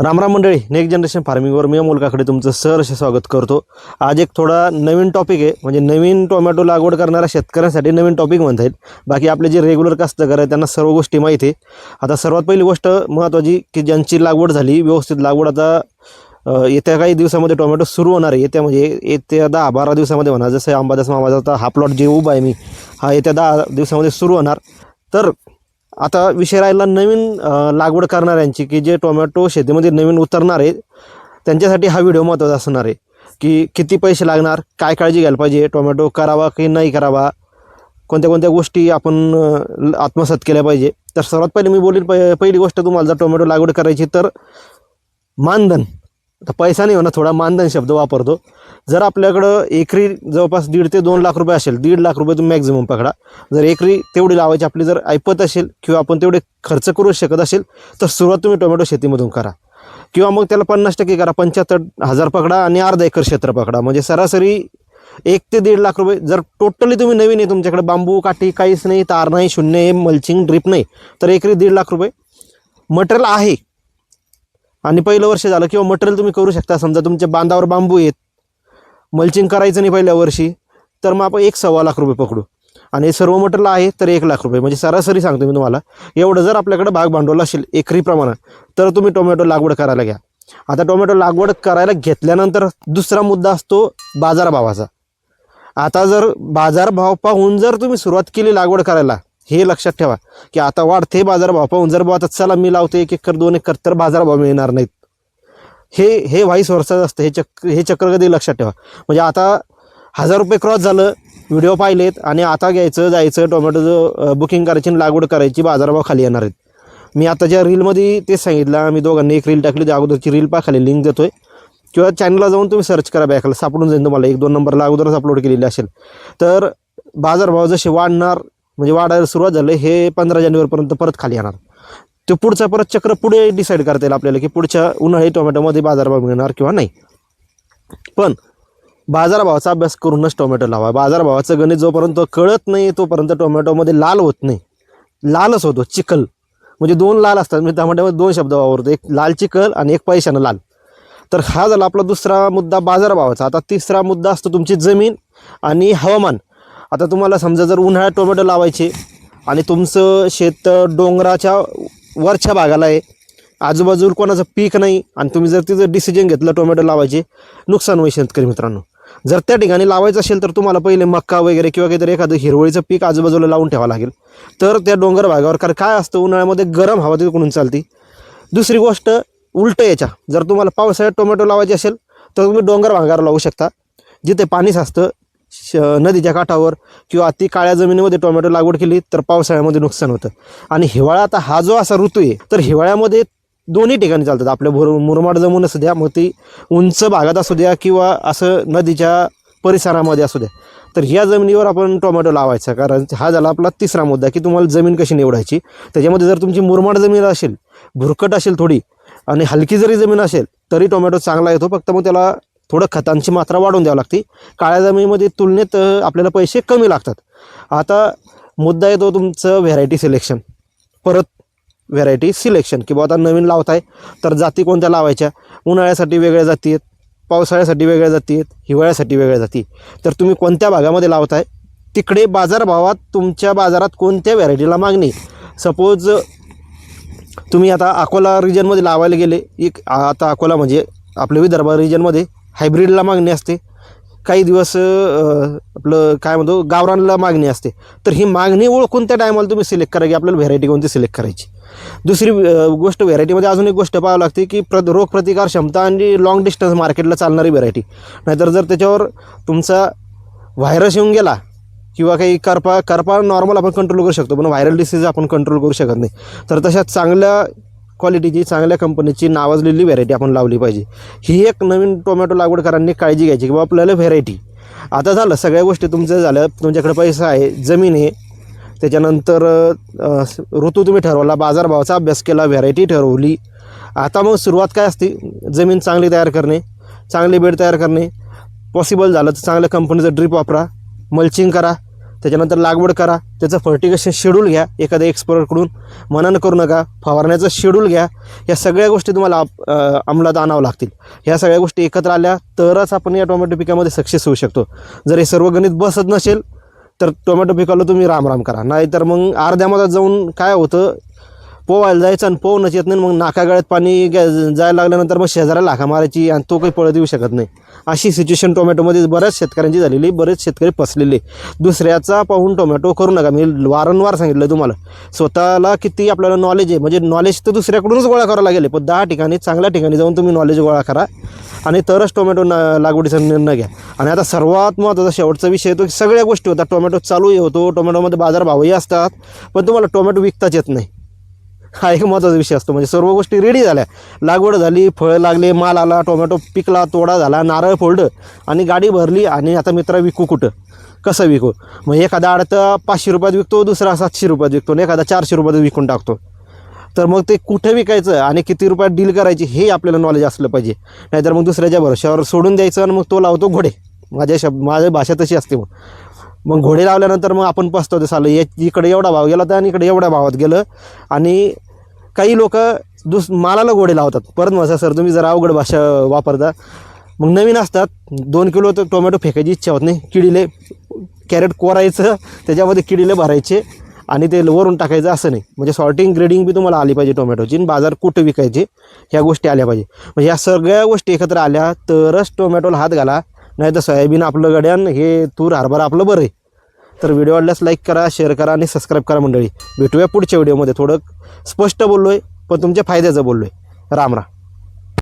रामराम मंडळी next generation फार्मिंगवर मी मुलगाकडे तुमचं सहर्ष स्वागत करतो. आज एक थोडा नवीन टॉपिक आहे म्हणजे नवीन टोमॅटो लागवड करणाऱ्या शेतकऱ्यांसाठी नवीन टॉपिक म्हणता येईल. बाकी आपले जे रेग्युलर कास्तकार आहे त्यांना सर्व गोष्टी माहिती आहे. आता सर्वात पहिली गोष्ट महत्त्वाची की ज्यांची लागवड झाली व्यवस्थित लागवड आता येत्या काही दिवसामध्ये टोमॅटो सुरू होणार आहे. येत्या म्हणजे येत्या दहा बारा दिवसामध्ये होणार. जसं अंबादास मामाचा हा प्लॉट जे उभा आहे मी हा येत्या दहा दिवसामध्ये सुरू होणार. तर आता विषय राहिला नवीन लागवड करणाऱ्यांची की जे टोमॅटो शेतीमध्ये नवीन उतरणार आहे त्यांच्यासाठी हा व्हिडिओ महत्त्वाचा असणार आहे की किती पैसे लागणार काय काळजी घ्यायला पाहिजे टोमॅटो करावा की नाही करावा कोणत्या कोणत्या गोष्टी आपण ल- आत्मसात केल्या पाहिजे. तर सर्वात पहिले मी बोलेन प- पहिली गोष्ट तुम्हाला जर टोमॅटो लागवड करायची तर मानधन. आता पैसा नाही होणार थोडा मानधन शब्द वापरतो. जर आपल्याकडं एकरी जवळपास दीड ते दोन लाख रुपये असेल दीड लाख रुपये तुम्ही मॅक्झिमम पकडा. जर एकरी तेवढी लावायची आपली जर ऐपत असेल किंवा आपण तेवढे खर्च करू शकत असेल तर सुरुवात तुम्ही टोमॅटो शेतीमधून करा. किंवा मग त्याला पन्नास टक्के करा पंच्याहत्तर हजार पकडा आणि अर्धा एकर क्षेत्र पकडा. म्हणजे सरासरी एक ते दीड लाख रुपये जर टोटली तुम्ही नवीन आहे तुमच्याकडे बांबू काठी काहीच नाही तार नाही शून्य आहे मल्चिंग ड्रिप नाही तर एकरी दीड लाख रुपये. मटेरियल आहे आणि पहिलं वर्ष झालं किंवा मटेरियल तुम्ही करू शकता. समजा तुमच्या बांधावर बांबू आहेत मल्चिंग करायचं नाही पहिल्या वर्षी तर मग आपण एक सव्वा लाख रुपये पकडू. आणि हे सर्व मटेरियल आहे तर एक लाख रुपये. म्हणजे सरासरी सांगतो मी तुम्हाला एवढं जर आपल्याकडे भाग भांडवल असेल एकरी प्रमाणात तर तुम्ही टोमॅटो लागवड करायला घ्या. आता टोमॅटो लागवड करायला घेतल्यानंतर दुसरा मुद्दा असतो बाजारभावाचा. आता जर बाजारभाव पाहून जर तुम्ही सुरुवात केली लागवड करायला हे लक्षात ठेवा की आता वाढते बाजारभाव. पाहून जर बुवा आता चला मी लावते एक एकर दोन एकर तर बाजारभाव मिळणार नाहीत. हे हे व्हाईस वर्षाचं असतं. हे चक्र हे चक्र कधी लक्षात ठेवा. म्हणजे आता हजार रुपये क्रॉस झालं व्हिडिओ पाहिलेत आणि आता घ्यायचं जायचं टोमॅटोचं बुकिंग करायची आणि लागवड करायची बाजारभाव खाली येणार आहेत. मी आता ज्या रीलमध्ये तेच सांगितलं आम्ही दोघांनी एक रील टाकली त्या अगोदरची रील पा खाली लिंक देतोय. किंवा चॅनलला जाऊन तुम्ही सर्च करा बॅकला सापडून जाईल तुम्हाला. एक दोन नंबरला अगोदरच अपलोड केलेली असेल. तर बाजारभाव जसे वाढणार म्हणजे वाढायला सुरुवात झालं हे पंधरा जानेवारीपर्यंत परत खाली येणार. तो पुढचा परत चक्र पुढे डिसाईड करता येईल आपल्याला की पुढच्या उन्हाळी टोमॅटोमध्ये बाजारभाव मिळणार किंवा नाही. पण बाजारभावाचा अभ्यास करूनच टोमॅटो लावा. बाजारभावाचं गणित जोपर्यंत कळत नाही तोपर्यंत टोमॅटोमध्ये लाल होत नाही. लालच होतो चिखल. म्हणजे दोन लाल असतात म्हणजे मी टमाट्यामध्ये दोन शब्द वापरतो एक लाल चिखल आणि एक पैशानं लाल. तर हा झाला आपला दुसरा मुद्दा बाजारभावाचा. आता तिसरा मुद्दा असतो तुमची जमीन आणि हवामान. आता तुम्हाला समजा जर उन्हाळ्यात टोमॅटो लावायचे आणि तुमचं शेत डोंगराच्या वरच्या भागाला आहे आजूबाजूला कोणाचं पीक नाही आणि तुम्ही जर तिचं डिसिजन घेतलं टोमॅटो लावायचे नुकसान होईल शेतकरी मित्रांनो. जर त्या ठिकाणी लावायचं असेल तर तुम्हाला पहिले मक्का वगैरे किंवा काहीतरी एखादं हिरवळीचं पीक आजूबाजूला लावून ठेवावं लागेल. तर त्या डोंगर भागावर कारण काय असतं उन्हाळ्यामध्ये गरम हवा तिकडून चालते. दुसरी गोष्ट उलटं याच्या. जर तुम्हाला पावसाळ्यात टोमॅटो लावायचे असेल तर तुम्ही डोंगर भागावर लावू शकता. जिथे पाणी साचतं श नदीच्या काठावर किंवा अति काळ्या जमिनीमध्ये टोमॅटो लागवड केली तर पावसाळ्यामध्ये नुकसान होतं. आणि हिवाळा आता हा जो असा ऋतू आहे तर हिवाळ्यामध्ये दोन्ही ठिकाणी चालतात. आपल्या भुर मुरमाड जमून असू द्या मग ती उंच भागात असू द्या किंवा असं नदीच्या परिसरामध्ये असू द्या. तर ह्या जमिनीवर आपण टोमॅटो लावायचा कारण हा झाला आपला तिसरा मुद्दा की तुम्हाला जमीन कशी निवडायची. त्याच्यामध्ये जर तुमची मुरमाड जमीन असेल भुरकट असेल थोडी आणि हलकी जरी जमीन असेल तरी टोमॅटो चांगला येतो. फक्त मग त्याला थोडं खतांची मात्रा वाढवून द्यावी लागते. काळ्या जमिनीमध्ये तुलनेत आपल्याला पैसे कमी लागतात. आता मुद्दा येतो तुमचं व्हेरायटी सिलेक्शन परत व्हेरायटी सिलेक्शन की आता नवीन लावताय तर जाती कोणत्या लावायच्या? उन्हाळ्यासाठी वेगळ्या जाती आहेत पावसाळ्यासाठी वेगळ्या जाती आहेत हिवाळ्यासाठी वेगळ्या जाती तर तुम्ही कोणत्या भागामध्ये लावताय? तिकडे बाजारभावात तुमच्या बाजारात कोणत्या व्हरायटीला मागणी सपोज तुम्ही आता अकोला रिजनमध्ये लावायला गेले. एक आता अकोला म्हणजे आपल्या विदर्भ रिजनमध्ये हायब्रिडला मागणी असते. काही दिवस आपलं काय म्हणतो गावरानला मागणी असते. तर ही मागणी ओळखून त्या टायमाला तुम्ही सिलेक्ट करा की आपल्याला व्हेरायटी कोणती सिलेक्ट करायची. दुसरी गोष्ट व्हेरायटीमध्ये अजून एक गोष्ट पाहावं लागते की प्र रोग प्रतिकार क्षमता आणि लॉंग डिस्टन्स मार्केटला चालणारी व्हेरायटी नाहीतर जर त्याच्यावर तुमचा व्हायरस येऊन गेला किंवा काही करपा करपा नॉर्मल आपण कंट्रोल करू शकतो पण व्हायरल डिसीज आपण कंट्रोल करू शकत नाही. तर तशा चांगल्या क्वालिटीची चांगल्या कंपनीची नावाजलेली व्हरायटी आपण लावली पाहिजे. ही एक नवीन टोमॅटो लागवडकरांनी काळजी घ्यायची किंवा आपल्याला व्हेरायटी आता झालं सगळ्या गोष्टी तुमच्या झाल्या तुमच्याकडे पैसा आहे जमीन आहे. त्याच्यानंतर ऋतू तुम्ही ठरवला बाजारभावाचा अभ्यास केला व्हरायटी ठरवली. आता मग सुरुवात काय असते? जमीन चांगली तयार करणे चांगले बेड तयार करणे. पॉसिबल झालं तर चांगल्या कंपनीचं ड्रीप वापरा मल्चिंग करा. त्याच्यानंतर लागवड करा. त्याचं फर्टिगेशन शेड्यूल घ्या एखाद्या एक्सपर्टकडून मनन करू नका. फवारण्याचं शेड्यूल घ्या. या सगळ्या गोष्टी तुम्हाला आप- अंमलात आणावं लागतील. ह्या सगळ्या गोष्टी एकत्र आल्या तरच आपण या टोमॅटो पिकामध्ये सक्सेस होऊ शकतो. जर हे सर्व गणित बसत नसेल तर टोमॅटो पिकाला तुम्ही रामराम करा. नाहीतर मग अर्ध्यामध्ये जाऊन काय होतं? पोवायला जायचं आणि पोहणंच येत नाही. मग नाकागाळ्यात पाणी जायला लागल्यानंतर मग शेजाऱ्याला लाखा मारायची आणि तो काही पळत येऊ शकत नाही. अशी सिच्युएशन टोमॅटोमध्ये बऱ्याच शेतकऱ्यांची झालेली बरेच शेतकरी फसलेले दुसऱ्याचा पाहून टोमॅटो करू नका. मी वारंवार सांगितलं तुम्हाला. स्वतःला किती आपल्याला नॉलेज आहे. म्हणजे नॉलेज तर दुसऱ्याकडूनच गोळा करावं लागेल. पण दहा ठिकाणी चांगल्या ठिकाणी जाऊन तुम्ही नॉलेज गोळा करा आणि तरच टोमॅटो न लागवडीचा निर्णय घ्या. आणि आता सर्वात महत्त्वाचा शेवटचा विषय येतो की सगळ्या गोष्टी होतात. टोमॅटो चालूही होतो. टोमॅटोमध्ये बाजारभावही असतात. पण तुम्हाला टोमॅटो विकताच येत नाही. हा एक महत्त्वाचा विषय असतो. म्हणजे सर्व गोष्टी रेडी झाल्या. लागवड झाली फळं लागले माल आला टोमॅटो पिकला तोडा झाला नारळ फोडलं आणि गाडी भरली आणि आता मित्रा विकू कुठं? कसं विकू? मग एखादा अडतं पाचशे रुपयात विकतो दुसरा सातशे रुपयात विकतो आणि एखादा चारशे रुपयात विकून टाकतो. तर मग ते कुठं विकायचं आणि किती रुपयात डील करायची हे आपल्याला नॉलेज असलं पाहिजे. नाहीतर मग दुसऱ्याच्या भरोश्यावर सोडून द्यायचं आणि मग तो लावतो घोडे. माझ्या शब्द माझ्या भाषा तशी असते मग. मग घोडे लावल्यानंतर मग आपण पसतो ते या इकडे एवढा भाव गेला होता आणि इकडे एवढ्या भावात गेलं. आणि काही लोक दुस मालाला गोडे लावतात. परत म्हणा सर तुम्ही जरा अवघड भाषा वापरता. मग नवीन असतात. दोन किलो तर टोमॅटो फेकायची इच्छा होत नाही. किडीले कॅरेट कोरायचं त्याच्यामध्ये किडीले भरायचे आणि ते वरून टाकायचं असं नाही. म्हणजे सॉर्टिंग ग्रेडिंग बी तुम्हाला आली पाहिजे टोमॅटोची बाजार कुठं विकायचे ह्या गोष्टी आल्या पाहिजे. म्हणजे या सगळ्या गोष्टी एकत्र आल्या तरच टोमॅटोला हात घाला. नाही तर सोयाबीन आपलं गड्यान हे तूर हरभरा आपलं बरं आहे. तर व्हिडिओ आवडल्यास लाईक करा शेअर करा आणि सबस्क्राईब करा मंडळी. भेटूया पुढच्या व्हिडिओमध्ये थोडं स्पष्ट बोललो आहे पण तुमच्या फायद्याचं बोललो आहे राम राम.